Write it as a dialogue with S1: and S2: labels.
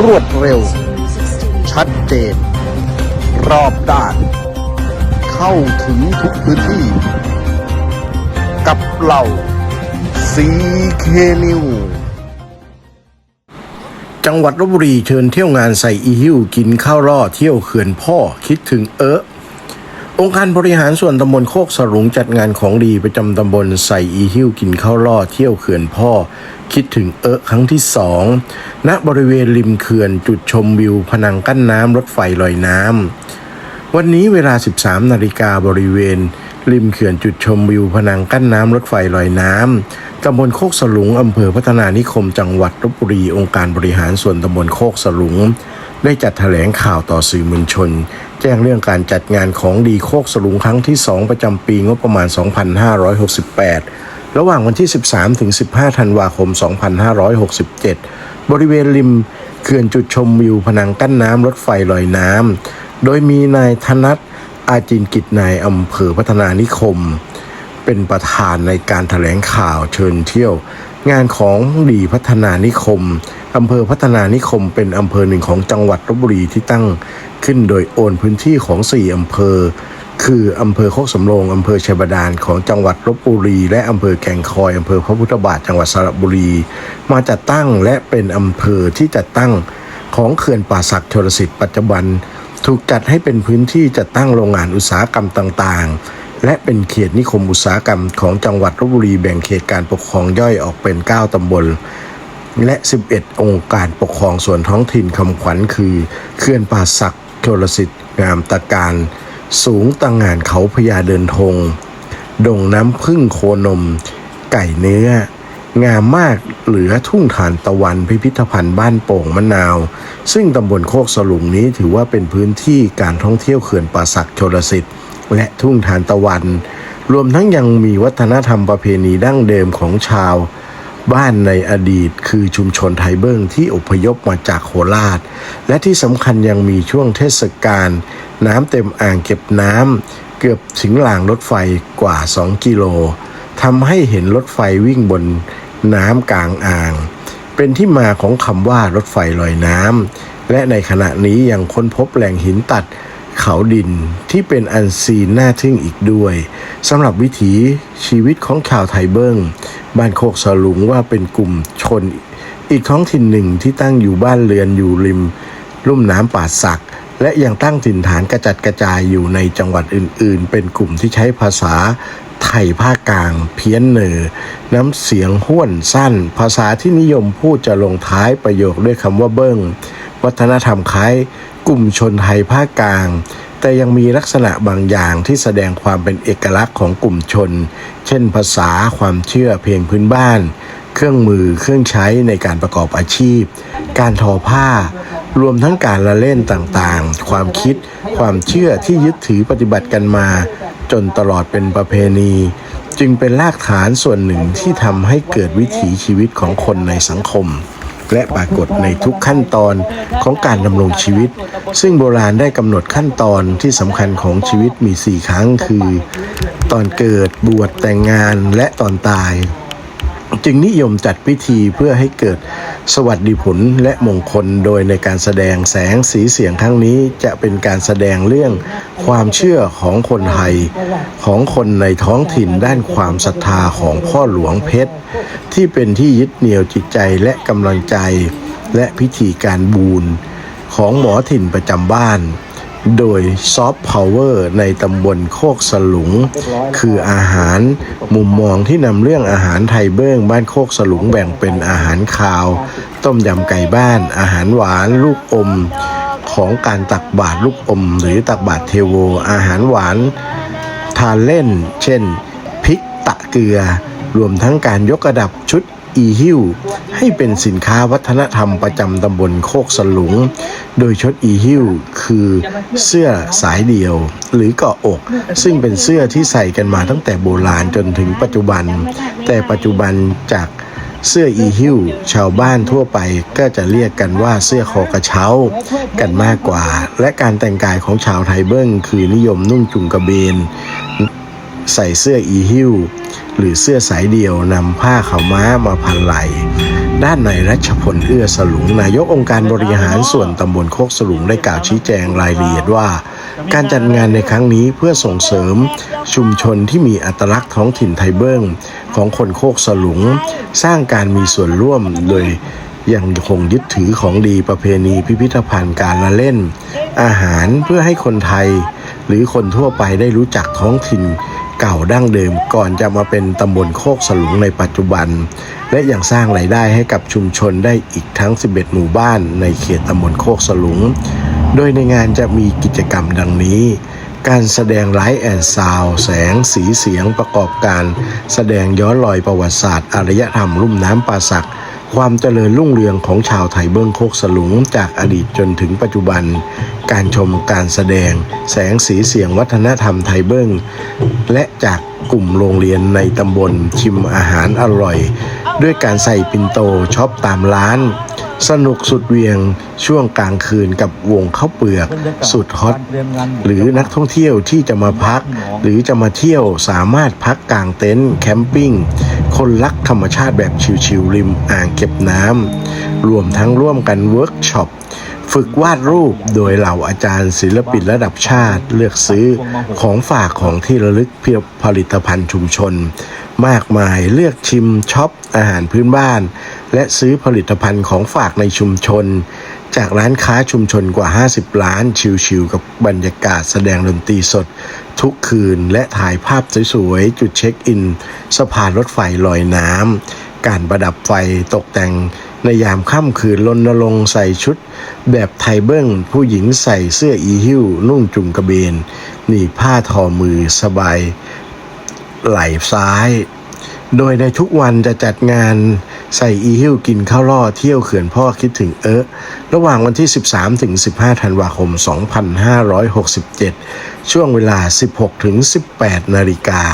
S1: รวดเร็ว ชัดเจน รอบด้าน เข้าถึงทุกพื้นที่ กับเราซีเคนิวจังหวัดลบบุรีเชิญเที่ยวงานใส่อีฮิวกินข้าวร่อเที่ยวเขื่อนพ่อคิดถึงเอะ องค์การบริหารส่วนตำบลโคกสรุงจัดงานของดีประจำตำบลใส่อีฮิวกินข้าวร่อเที่ยวเขื่อนพ่อ คิดถึงเอะครั้งที่สองณบริเวณริมเขื่อนจุดชมวิวพนังกั้นน้ำรถไฟลอยน้ำวันนี้เวลา 13 นาฬิกาบริเวณ ริมเขื่อนจุดชมวิวพนังกั้นน้ำรถไฟลอยน้ำตำบลโคกสลุงอำเภอพัฒนานิคมจังหวัดลบบุรีองค์การบริหารส่วนตำบลโคกสลุงได้จัดแถลงข่าวต่อสื่อมวลชน แจ้งเรื่องการจัดงานของดีโคกสลุงครั้งที่ 2 ประจำปีงบประมาณ 2568 ระหว่างวันที่ 13 ถึง 15 ธันวาคม 2567 บริเวณริมเขื่อนจุดชมวิวพนังกั้นน้ำรถไฟลอยน้ำ โดยมีนายธนัทอาจินกิจนายอำเภอพัฒนานิคม เป็นประธานในการถแถลงข่าวเชิญเที่ยว งานของดีพัฒนานิคมอำเภอพัฒนานิคมเป็นอำเภอหนึ่งของจังหวัดลบบุรีที่ตั้งขึ้นโดยโอนพื้นที่ของสี่อำเภอ คืออำเภอโคกสำโรงอำเภอชัยบาดาลของจังหวัดลบบุรี และอำเภอแก่งคอยอำเภอพระพุทธบาทจังหวัดสระบุรี มาจัดตั้งและเป็นอำเภอที่จัดตั้งของเขื่อนป่าศักดิ์ชลสิทธิ์ปัจจุบัน ถูกจัดให้เป็นพื้นที่จัดตั้งโรงงานอุตสาหกรรมต่างๆ และเป็นเขตนิคมอุตสาหกรรมของจังหวัดลบบุรีแบ่งเขตการปกครองย่อยออกเป็น 9 ตำบล และ 11 องค์การปกครองส่วนท้องถิ่นคำขวัญคือเขื่อนป่าศักดิ์ชลสิทธิ์ งามตะการ สูงตังงานเขาพญาเดินธงดงน้ำพึ่งโคนม ไก่เนื้อ งามมากเหลือทุ่งฐานตะวันพิพิธภัณฑ์บ้านโป่งมะนาว ซึ่งตำบลโคกสลุงนี้ถือว่าเป็นพื้นที่การท่องเที่ยวเขื่อนป่าศักดิ์ชลสิทธิ์ และทุ่งฐานตะวัน รวมทั้งยังมีวัฒนธรรมประเพณีดั้งเดิมของชาว บ้านในอดีตคือชุมชนไทเบิ้งที่อพยพมาจากโคราช และที่สำคัญยังมีช่วงเทศกาลน้ำเต็มอ่างเก็บน้ำเกือบถึงรางรถไฟกว่า 2 กิโลทำให้เห็นรถไฟวิ่งบนน้ำกลางอ่าง เป็นที่มาของคำว่ารถไฟลอยน้ำและในขณะนี้ยังค้นพบแหล่งหินตัด เขาดินที่เป็นอันซีนน่าทึ่งอีกด้วยสำหรับวิถีชีวิตของชาวไทเบิ้งบ้านโคกสลุงว่าเป็นกลุ่มชน อีกท้องถิ่นหนึ่งที่ตั้งอยู่บ้านเรือนอยู่ริม ลุ่มน้ำป่าสัก และยังตั้งถิ่นฐานกระจัดกระจายอยู่ในจังหวัดอื่น ๆ เป็นกลุ่มที่ใช้ภาษาไทยภาคกลาง เพี้ยนเหนือน้ำเสียงห้วนสั้น ภาษาที่นิยมพูดจะลงท้ายประโยคด้วยคำว่าเบิ้ง วัฒนธรรมคล้ายกลุ่มชนไทยภาคกลาง แต่ยังมีลักษณะบางอย่างที่แสดงความเป็นเอกลักษณ์ของกลุ่มชน เช่นภาษาความเชื่อเพลงพื้นบ้าน เครื่องมือเครื่องใช้ในการประกอบอาชีพ การทอผ้ารวมทั้งการละเล่นต่างๆ ความคิด ความเชื่อที่ยึดถือปฏิบัติกันมา จนตลอดเป็นประเพณี จึงเป็นรากฐานส่วนหนึ่งที่ทำให้เกิดวิถีชีวิตของคนในสังคม และปรากฏในทุกขั้นตอนของการดำรงชีวิต ซึ่งโบราณได้กำหนดขั้นตอนที่สำคัญของชีวิตมี 4 ครั้งคือ ตอนเกิดบวชแต่งงานและตอนตาย จึงนิยมจัดพิธีเพื่อให้เกิด สวัสดีผลและมงคลโดยในการแสดงแสงสีเสียงครั้งนี้จะเป็นการแสดงเรื่องความเชื่อของคนไทย ของคนในท้องถิ่นด้านความศรัทธาของพ่อหลวงเพชร ที่เป็นที่ยึดเหนี่ยวจิตใจและกำลังใจ และพิธีการบูนของหมอถิ่นประจำบ้าน โดยซอฟต์พาวเวอร์ในตำบลโคกสลุง คืออาหารมุมมองที่นำเรื่องอาหารไทยเบิ้งบ้านโคกสลุงแบ่งเป็นอาหารคาว ต้มยำไก่บ้าน อาหารหวานลูกอม ของการตักบาตรลูกอม หรือตักบาตรเทโว อาหารหวาน ทานเล่น เช่นพริกตะเกลือ รวมทั้งการยกระดับชุด อีฮิวให้เป็นสินค้าวัฒนธรรมประจำตำบลโคกสลุง โดยชุดอีฮิวคือเสื้อสายเดียว หรือเกาะอก ซึ่งเป็นเสื้อที่ใส่กันมาตั้งแต่โบราณจนถึงปัจจุบัน แต่ปัจจุบันจากเสื้ออีฮิวชาวบ้านทั่วไปก็จะเรียกกันว่าเสื้อคอกระเช้า กันมากกว่า และการแต่งกายของชาวไทยเบิ้งคือนิยมนุ่งจุงกระเบน ใส่เสื้ออีฮิวหรือเสื้อสายเดี่ยวนำผ้าขาวม้ามาพันไหล่ด้านในรัชพลเอื้อสลุงนายกองค์การบริหารส่วนตำบลโคกสลุงได้กล่าวชี้แจงรายละเอียดว่า การจัดงานในครั้งนี้เพื่อส่งเสริม ชุมชนที่มีอัตลักษณ์ท้องถิ่นไทยเบิ้งของคนโคกสลุง สร้างการมีส่วนร่วมโดยยังคงยึดถือของดีประเพณีพิพิธภัณฑ์การละเล่น อาหารเพื่อให้คนไทย หรือคนทั่วไปได้รู้จักท้องถิ่น เก่าดั้งเดิมก่อนจะมาเป็นตำบลโคกสลุงในปัจจุบัน และยังสร้างรายได้ให้กับชุมชนได้อีกทั้ง 11 หมู่บ้านในเขตตำบลโคกสลุง โดยในงานจะมีกิจกรรมดังนี้การแสดงไลฟ์แอนด์ซาวแสงสีเสียงประกอบการ แสดงย้อนรอยประวัติศาสตร์อารยธรรมลุ่มน้ำป่าสัก ความเจริญรุ่งเรืองของชาวไทยเบิ้องโคกสลุงจากอดีตจนถึงปัจจุบัน การชมการแสดง แสงสีเสียงวัฒนธรรมไทยเบิ้งและจากกลุ่มโรงเรียนในตำบลชิมอาหารอร่อย ด้วยการใส่ปินโตช็อปตามร้าน สนุกสุดเวียงช่วงกลางคืนกับวงข้าวเปลือกสุดฮอตหรือนักท่องเที่ยวที่จะมาพัก หรือจะมาเที่ยวสามารถพักกลางเต็นท์แคมปิ้งคนรักธรรมชาติแบบชิวๆริมอ่างเก็บน้ำรวมทั้งร่วมกันเวิร์กช็อป ฝึกวาดรูปโดยเหล่าอาจารย์ศิลปินระดับชาติเลือกซื้อของฝากของที่ระลึกเพียบผลิตภัณฑ์ชุมชน มากมายเลือกชิมช็อปอาหารพื้นบ้าน และซื้อผลิตภัณฑ์ของฝากในชุมชน จากร้านค้าชุมชนกว่า 50 ล้าน ชิวๆกับบรรยากาศแสดงดนตรีสด ทุกคืนและถ่ายภาพสวยๆจุดเช็คอิน สะพานรถไฟลอยน้ำการประดับไฟตกแต่ง ในยามค่ำคืนรณรงใส่ชุด แบบไทยเบิ้งผู้หญิงใส่เสื้ออีหิ้ว นุ่งจุงกระเบน หนีผ้าทอมือสบาย ไหล่ซ้าย โดยในทุกวันจะจัดงานใส่อีฮิ้วกินข้าวล่อเที่ยวเขื่อนพ่อคิดถึงเอ๊ะระหว่างวันที่ 13 ถึง 15 ธันวาคม 2567 ช่วงเวลา 16 ถึง 18 นาฬิกา